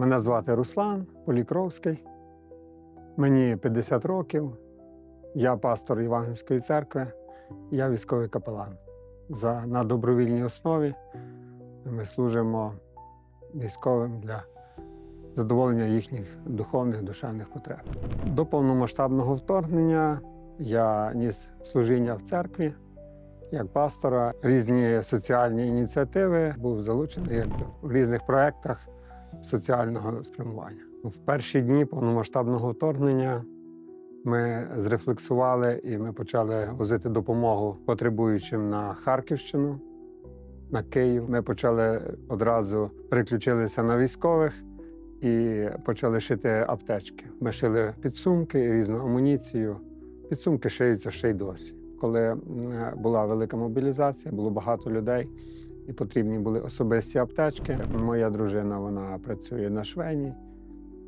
Мене звати Руслан Полікровський. Мені 50 років. Я пастор Євангельської церкви, я військовий капелан. За, на добровільній основі ми служимо військовим для задоволення їхніх духовних душевних потреб. До повномасштабного вторгнення я ніс служіння в церкві як пастора, різні соціальні ініціативи, був залучений в різних проєктах соціального спрямування. В перші дні повномасштабного вторгнення ми зрефлексували і ми почали возити допомогу потребуючим на Харківщину, на Київ. Ми почали одразу переключилися на військових і почали шити аптечки. Ми шили підсумки різну амуніцію. Підсумки шиються ще й досі. Коли була велика мобілізація, було багато людей і потрібні були особисті аптечки. Моя дружина вона працює на швейні,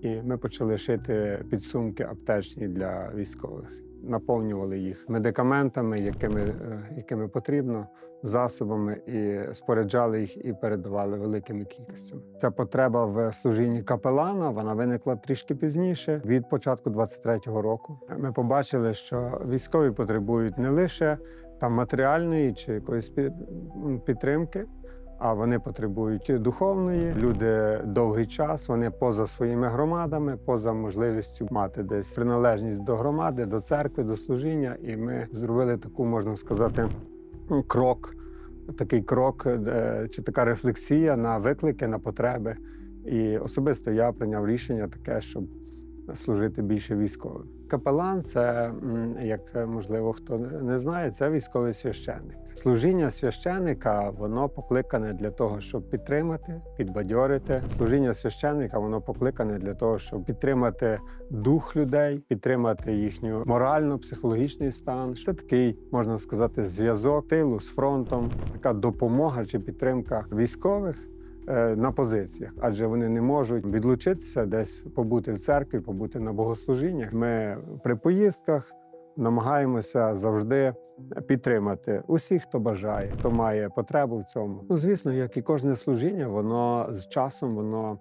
і ми почали шити підсумки аптечні для військових. Наповнювали їх медикаментами, якими, е, якими потрібно, засобами, і споряджали їх і передавали великими кількостями. Ця потреба в служінні капелана вона виникла трішки пізніше, від початку 23-го року. Ми побачили, що військові потребують не лише там матеріальної чи якоїсь підтримки, а вони потребують духовної. Люди довгий час, вони поза своїми громадами, поза можливістю мати десь приналежність до громади, до церкви, до служіння. І ми зробили таку, можна сказати, крок, такий крок чи така рефлексія на виклики, на потреби. І особисто я прийняв рішення таке, щоб служити більше військовим. Капелан це, як е, можливо хто не знає, це військовий священник. Служіння священника воно покликане для того, щоб підтримати, підбадьорити. Служіння священника воно покликане для того, щоб підтримати дух людей, підтримати їхню морально-психологічний стан. Що такий можна сказати зв'язок тилу з фронтом, така допомога чи підтримка військових на позиціях, адже вони не можуть відлучитися, десь побути в церкві, побути на богослужіннях. Ми при поїздках намагаємося завжди підтримати усіх, хто бажає, хто має потребу в цьому. Ну, звісно, як і кожне служіння, воно з часом воно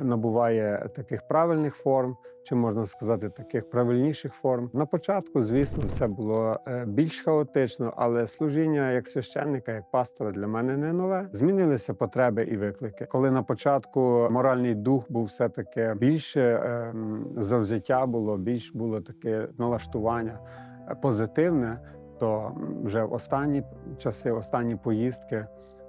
набуває таких правильних форм, чи можна сказати, таких правильніших форм. На початку, звісно, все було е, більш хаотично, але служіння як священника, як пастора для мене не нове. Змінилися потреби і виклики. Коли на початку моральний дух був все таки більше ем, завзяття було, більш було таке налаштування е, позитивне, то вже в останні часи, останні поїздки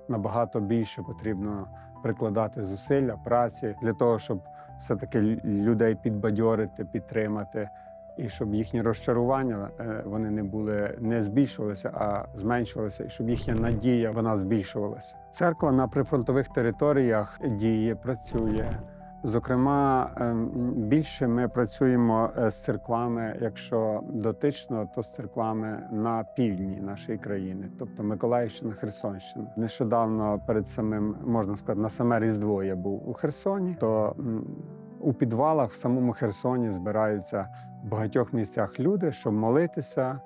набагато більше потрібно прикладати зусилля, праці для того, щоб все-таки людей підбадьорити, підтримати, і щоб їхні розчарування е, вони не були не збільшувалися, а зменшувалися, і щоб їхня надія вона збільшувалася. Церква на прифронтових територіях діє, працює. Зокрема, ем, більше ми працюємо е, з церквами, якщо дотично, то з церквами на півдні нашої країни, тобто Миколаївщина, Херсонщина. Нещодавно перед самим можна сказати, на саме Різдво я був у Херсоні. То у підвалах в самому Херсоні збираються в багатьох місцях люди, щоб молитися,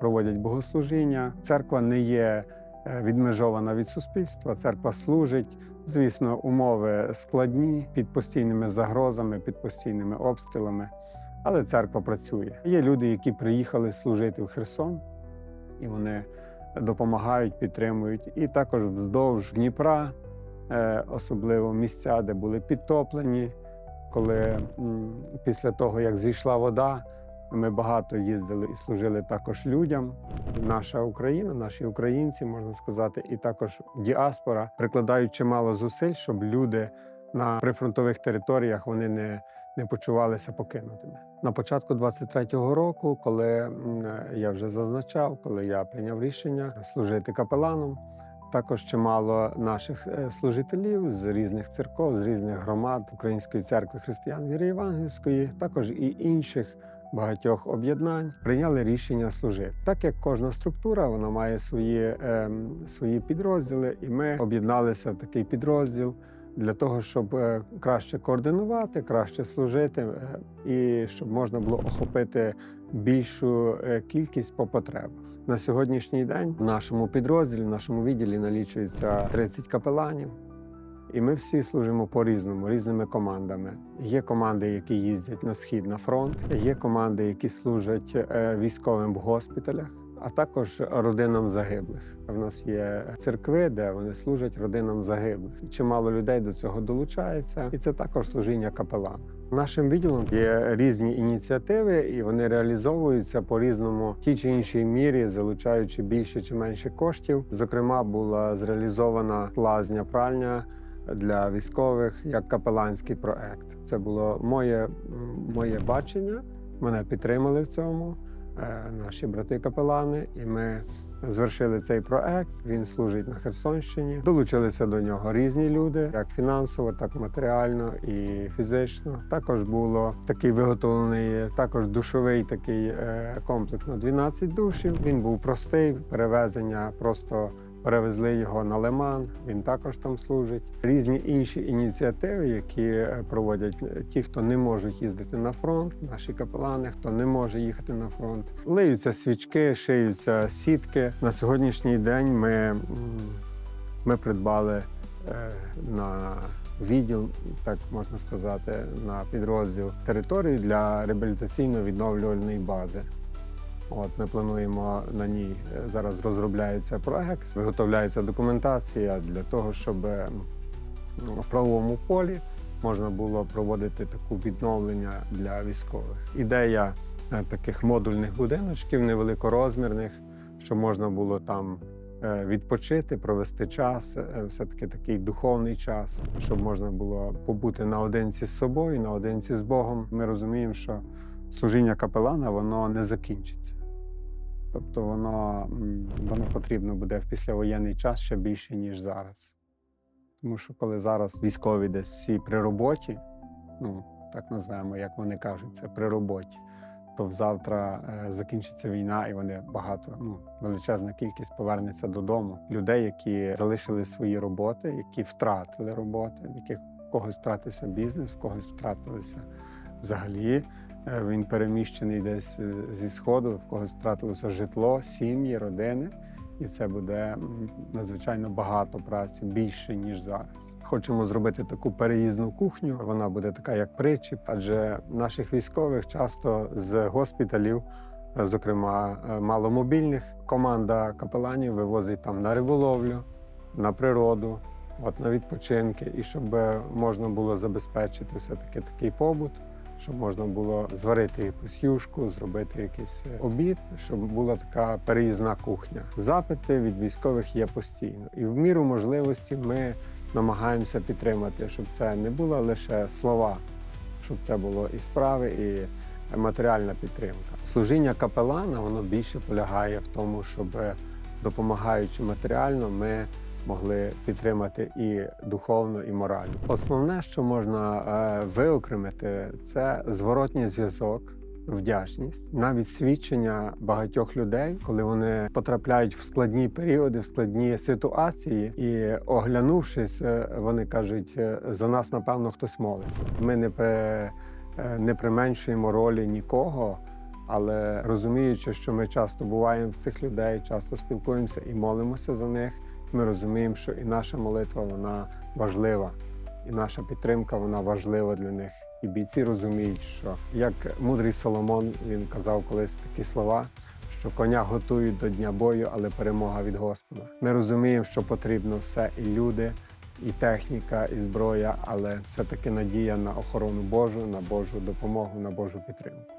проводять богослужіння. Церква не є відмежована від суспільства. Церква служить. Звісно, умови складні під постійними загрозами, під постійними обстрілами, але церква працює. Є люди, які приїхали служити в Херсон, і вони допомагають, підтримують. І також вздовж Дніпра, е, особливо місця, де були підтоплені. Коли після того, як зійшла вода, ми багато їздили і служили також людям. Наша Україна, наші українці, можна сказати, і також діаспора прикладають чимало зусиль, щоб люди на прифронтових територіях вони не, не почувалися покинутими. На початку 23-го року, коли я вже зазначав, коли я прийняв рішення служити капеланом. Також чимало наших е, служителів з різних церков, з різних громад Української церкви християн віри Євангельської, також і інших багатьох об'єднань прийняли рішення служити. Так як кожна структура вона має свої, ем, свої підрозділи, і ми об'єдналися в такий підрозділ для того, щоб е, краще координувати, краще служити, е, і щоб можна було охопити більшу е, кількість по потребах. На сьогоднішній день в нашому підрозділі, в нашому відділі налічується 30 капеланів. І ми всі служимо по-різному, різними командами. Є команди, які їздять на схід на фронт, є команди, які служать е, військовим в госпіталях. А також родинам загиблих. В нас є церкви, де вони служать родинам загиблих. Чимало людей до цього долучається, і це також служіння капелана. Нашим відділом є різні ініціативи, і вони реалізовуються по різному тій чи іншій мірі, залучаючи більше чи менше коштів. Зокрема, була зреалізована лазня пральня для військових як капеланський проект. Це було моє, моє бачення. Мене підтримали в цьому е, наші брати-капелани, і ми звершили цей проект. Він служить на Херсонщині. Долучилися до нього різні люди, як фінансово, так матеріально і фізично. Також було такий виготовлений, також душовий такий е, комплекс на 12 душів. Він був простий, перевезення просто. Перевезли його на Лиман, він також там служить. Різні інші ініціативи, які е, проводять е, ті, хто не можуть їздити на фронт, наші капелани, хто не може їхати на фронт. Лиються свічки, шиються сітки. На сьогоднішній день ми, ми придбали е, на відділ, так можна сказати, на підрозділ територію для реабілітаційно-відновлювальної бази. От ми плануємо на ній е, зараз розробляється проект, виготовляється документація для того, щоб ну, в правовому полі можна було проводити таку відновлення для військових. Ідея е, таких модульних будиночків невеликорозмірних, щоб можна було там е, відпочити, провести час, все-таки такий духовний час, щоб можна було побути наодинці з собою, наодинці з Богом. Ми розуміємо, що служіння капелана воно не закінчиться. Тобто воно, воно потрібно буде в післявоєнний час ще більше, ніж зараз. Тому що коли зараз військові десь всі при роботі, ну так називаємо, як вони кажуть, це при роботі, то завтра е, закінчиться війна, і вони багато, ну величезна кількість повернеться додому. Людей, які залишили свої роботи, які втратили роботи, в яких в когось втратився бізнес, в когось втратилися взагалі. Е, Він переміщений десь е, зі сходу, в когось втратилося житло, сім'ї, родини. І це буде надзвичайно багато праці, більше ніж зараз. Хочемо зробити таку переїзну кухню. Вона буде така, як причіп, адже наших військових часто з госпіталів, е, зокрема маломобільних, команда капеланів вивозить там на риболовлю, на природу, от на відпочинки, і щоб можна було забезпечити все таки такий побут щоб можна було зварити якусь юшку, зробити якийсь е, обід, щоб була така переїзна кухня. Запити від військових є постійно, і в міру можливості ми намагаємося підтримати, щоб це не було лише слова, щоб це було і справи, і матеріальна підтримка. Служіння капелана воно більше полягає в тому, щоб е, допомагаючи матеріально, ми могли підтримати і духовно, і морально. Основне, що можна е, виокремити, це зворотній зв'язок. Вдячність, навіть свідчення багатьох людей, коли вони потрапляють в складні періоди, в складні ситуації, і оглянувшись, е, вони кажуть: «Е, за нас напевно хтось молиться. Ми не при, не применшуємо ролі нікого, але розуміючи, що ми часто буваємо в цих людей, часто спілкуємося і молимося за них. Ми розуміємо, що і наша молитва вона важлива, і наша підтримка вона важлива для них. І бійці розуміють, що як мудрий Соломон він казав колись такі слова, що коня готують до дня бою, але перемога від Господа. Ми розуміємо, що потрібно все і люди, і техніка, і зброя, але все-таки надія на охорону Божу, на Божу допомогу, на Божу підтримку.